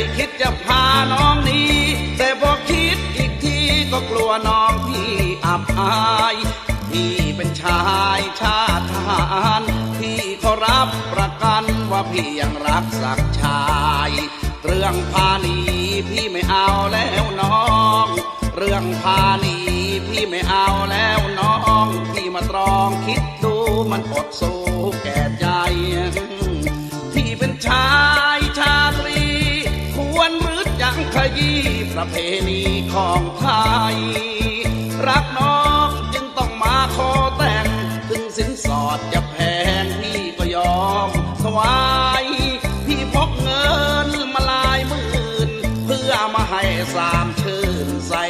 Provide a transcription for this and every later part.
ไม่คิดจะพาน้องนี้ แต่พอคิดอีกทีก็กลัวน้องพี่อับอายพี่เป็นชายชาติทหารพี่เขารับประกันว่าพี่ยังรักสักชาย เรื่องพาหนีพี่ไม่เอาแล้วน้อง เรื่องพาหนีพี่ไม่เอาแล้วน้อง พี่มาตรองคิด ประเพณีของไทย รักน้องจึงต้องมาขอแต่ง ถึงสินสอดจะแพงพี่ก็ยอมถวายพี่พกเงินมาลายหมื่น เพื่อมาให้สามชื่นใส่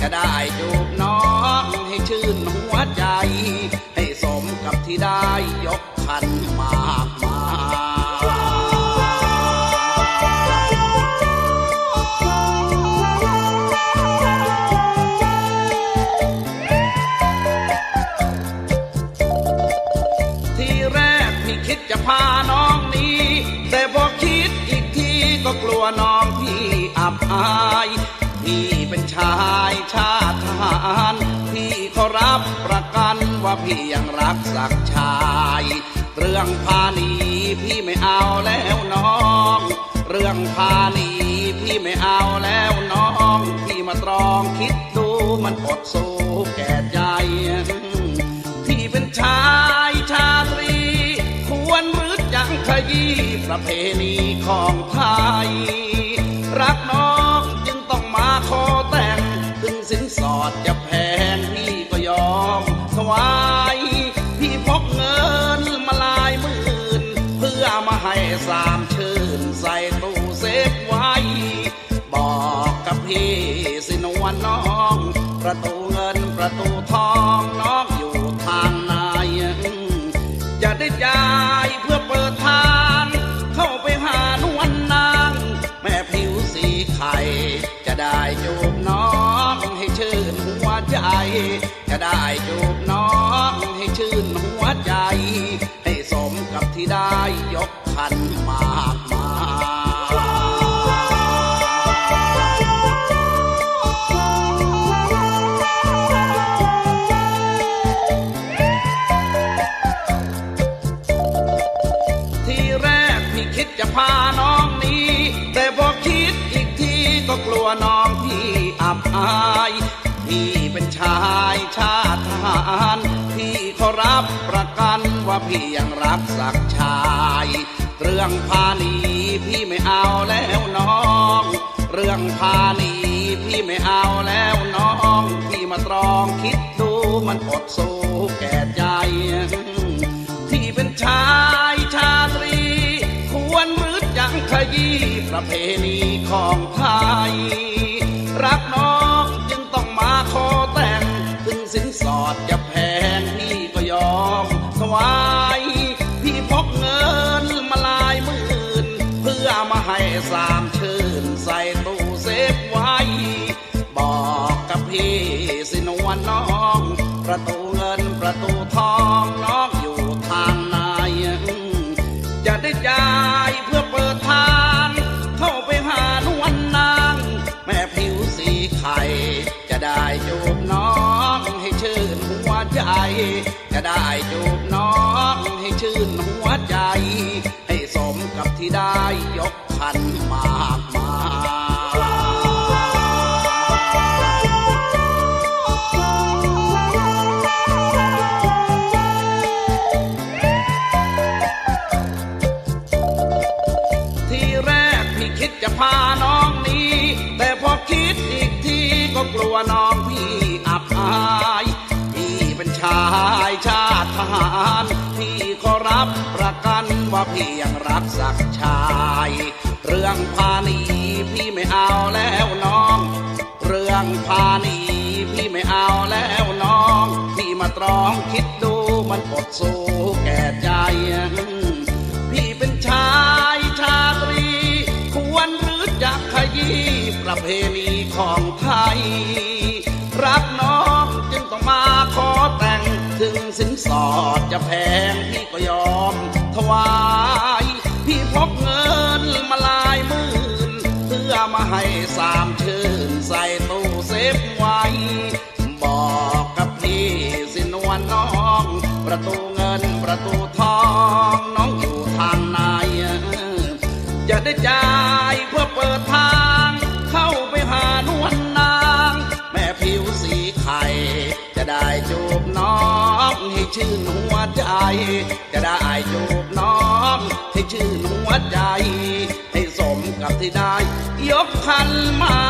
จะได้จูบน้องให้ชื่นหัวใจ ให้สมกับที่ได้ยกขันมากมาทีแรกพี่คิดจะพาน้องหนี้ แต่พอคิดอีกทีก็กลัวน้องพี่อับอายพี่ายชาติทหารพี่เขารับประกันว่าพี่ยังรักสักชาย เรื่องพาหนีพี่ไม่เอาแล้วน้อง เรื่องพาหนีพี่ไม่เอาแล้วน้อง พี่มาตรองคิดดูมันอดสู้แก่ใจ พี่เป็นชายชาตรี ควรมืดยังขยี้ประเพณีของไทย จะได้จูบน้องให้ชื่นหัวใจ ให้สมกับที่ได้ยกขันมาก ว่าพี่ยังรักสักชาย เรื่องพาหนีพี่ไม่เอาแล้วน้อง เรื่องพาหนีพี่ไม่เอาแล้วน้อง พี่มาตรองคิดดูมันอดสู้แก่ใจ ที่เป็นชายชาตรี ควรมืดยังขยี้ประเพณีของไทย รักน้องจึงต้องมาขอแต่ง ถึงสินสอดจะแพ จะได้จูบน้องให้ชื่นหัวใจ ให้สมกับที่ได้ยกขันมาก ว่าพี่ยังรักสักชาย เรื่องพาหนีพี่ไม่เอาแล้วน้อง เรื่องพาหนีพี่ไม่เอาแล้วน้อง พี่มาตรองคิดดูมันอดสู้แก่ใจ พี่เป็นชายชาตรี ควรหรือจะขยี้ประเพณีของไทย รักน้องจึงต้องมาขอแต่งถึงสินสอดจะแพงพี่ ให้สามชื่นใส่ตู้เซฟไว้ บอกกับพี่สินวลน้อง ประตูเงินประตูทองน้องอยู่ทางไหนจะได้จ่ายเพื่อเปิดทาง เข้าไปหานวลนาง แม่ผิวสีไข่จะได้จูบน้องให้ชื่นหัวใจ จะได้จูบน้องให้ชื่นหัวใจให้สม กับที่ได้ ยกคันมา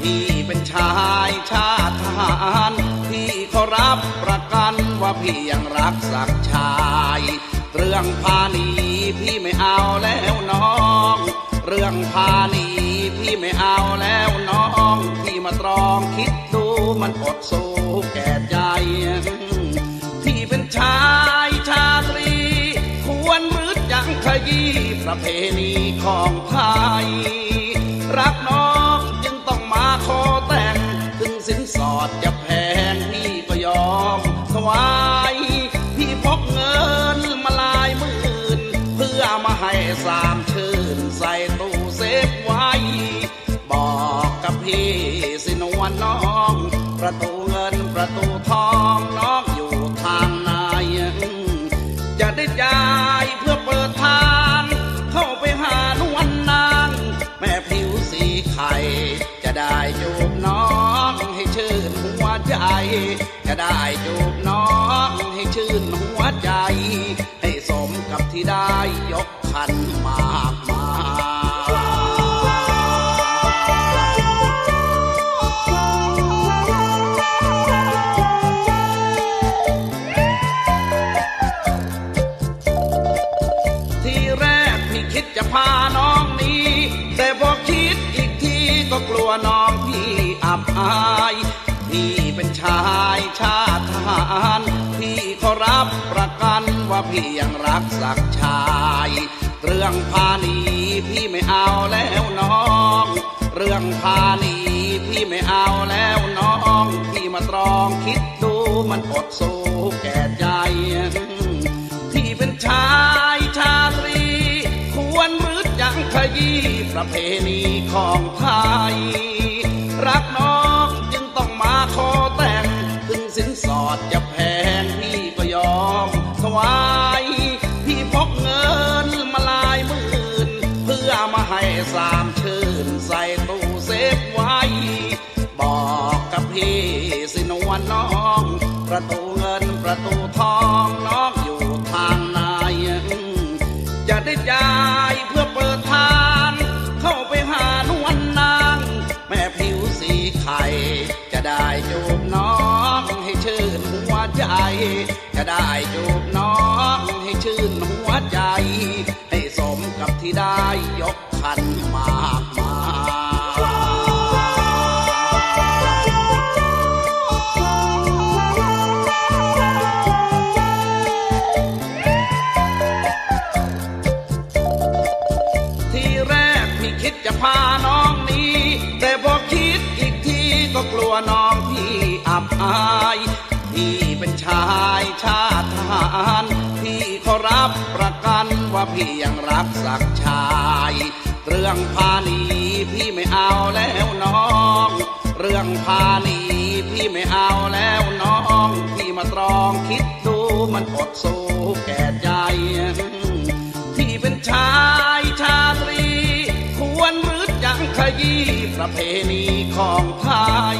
พี่เป็นชายชาติทหารพี่ขอรับประกันว่าพี่ยังรักสักชาย เรื่องพาหนีพี่ไม่เอาแล้วน้อง เรื่องพาหนีพี่ไม่เอาแล้วน้องพี่มาตรองคิดดูมันอดสู้แก่ใจพี่เป็นชายชาตรี ควรมืดยังขยี้ประเพณีของไทย จะได้จูบน้องให้ชื่นหัวใจ ให้สมกับที่ได้ยกขันมากมาทีแรก พี่ยังรักสักชาย เรื่องพาหนีพี่ไม่เอาแล้วน้อง เรื่องพาหนีพี่ไม่เอาแล้วน้อง พี่มาตรองคิดดูมันอดสู้แก่ใจ พี่เป็นชายชาตรี ควรมืดยังขยี้ประเพณีของไทย รักน้องจึงต้องมาขอแต่ง ถึงสินสอดจะแพงพี่ก็ยอมถวาย สามชื่นใส่ตู้เซฟไว้ บอกกับพี่สิโนน้อง ประตูเงินประตูทองน้องอยู่ทางไหนจะได้จ่ายเพื่อเปิดทาง เข้าไปหานวลนาง แม่ผิวสีไข่จะได้จูบน้องให้ชื่นหัวใจ จะได้จูบน้องให้ชื่นหัวใจ ให้สมกับที่ได้ ยกขันมากมาทีแรกพี่คิดจะพาน้องหนี้ แต่พอคิดอีกทีก็กลัวน้องพี่อับอายพี่เป็นชายชาติทหารพี่เขารับประกันว่าพี่ยังรักสักชาย เรื่องพาหนีพี่ไม่เอาแล้วน้อง เรื่องพาหนีพี่ไม่เอาแล้วน้อง พี่มาตรองคิดดูมันอดสู้แก่ใจ ที่เป็นชายชาตรี ควรหรือยังขยี้ประเพณีของไทย